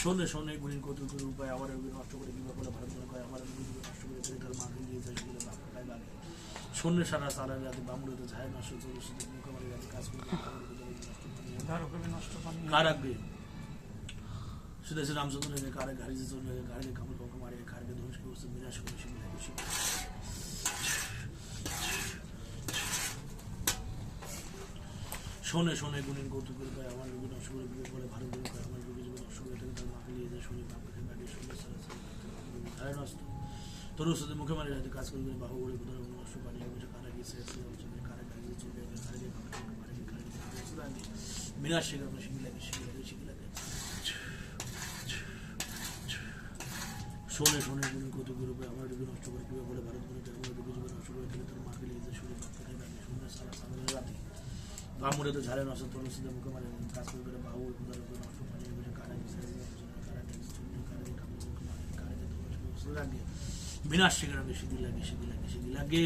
শোনে শোনে গুণিন কৌতুক করে উপায় আমার নষ্ট করে কিংবা আমার এগুলো নষ্ট করে যায় শূন্য সারা সারা রাতে বামুড়ে তো ঝায় নষ্ট কাজ করে নষ্ট কার শুধু এসে রামচন্দ্র লেগে কারে গাড়ি যে চলে গেলে গাড়িকে কামড় কামড় মারে কারকে ধ্বংস করছে বিনাশ করে শিখে লাগে শিখে শোনে শোনে গুণিন কৌতুক করে আমার রোগী নষ্ট করে বিয়ে বলে ভালো করে কয় আমার রোগী জীবন নষ্ট করে থাকে তার মাকে নিয়ে যায়, শুনে, বাপকে বাড়ি শুনে, সারা সারা নষ্ট। তোর সাথে মুখে মারি রাতে কাজ করে করে বাহু করে কোথাও নষ্ট পানি বসে কারা গিয়েছে কারা গাড়ি চলে গেলে কারে কামড় কামড় মারে কারে লাগে বিনাশ করে শিখে লাগে শিখে লাগে শোনে শোনে গুণিন কৌতুক করে আমার রোগী নষ্ট করে কীভাবে বলে ভারত করে আমার রোগী জীবন নষ্ট করে থাকে তার মাকে যায় শুনে বাপকে বাড়ি শুনে সারা সারা রাতে। বামুড়ে তো ঝাড়ে নষ্ট তোর সিদ্ধ মুখে মারে, কাজ করে করে বাবু কোথাও কোথাও নষ্ট পানি বসে কারা গেছে কারা কারা কারা গেছে লাগে। বিনাশ সিদ্ধি লাগে সিদ্ধি লাগে সিদ্ধি লাগে।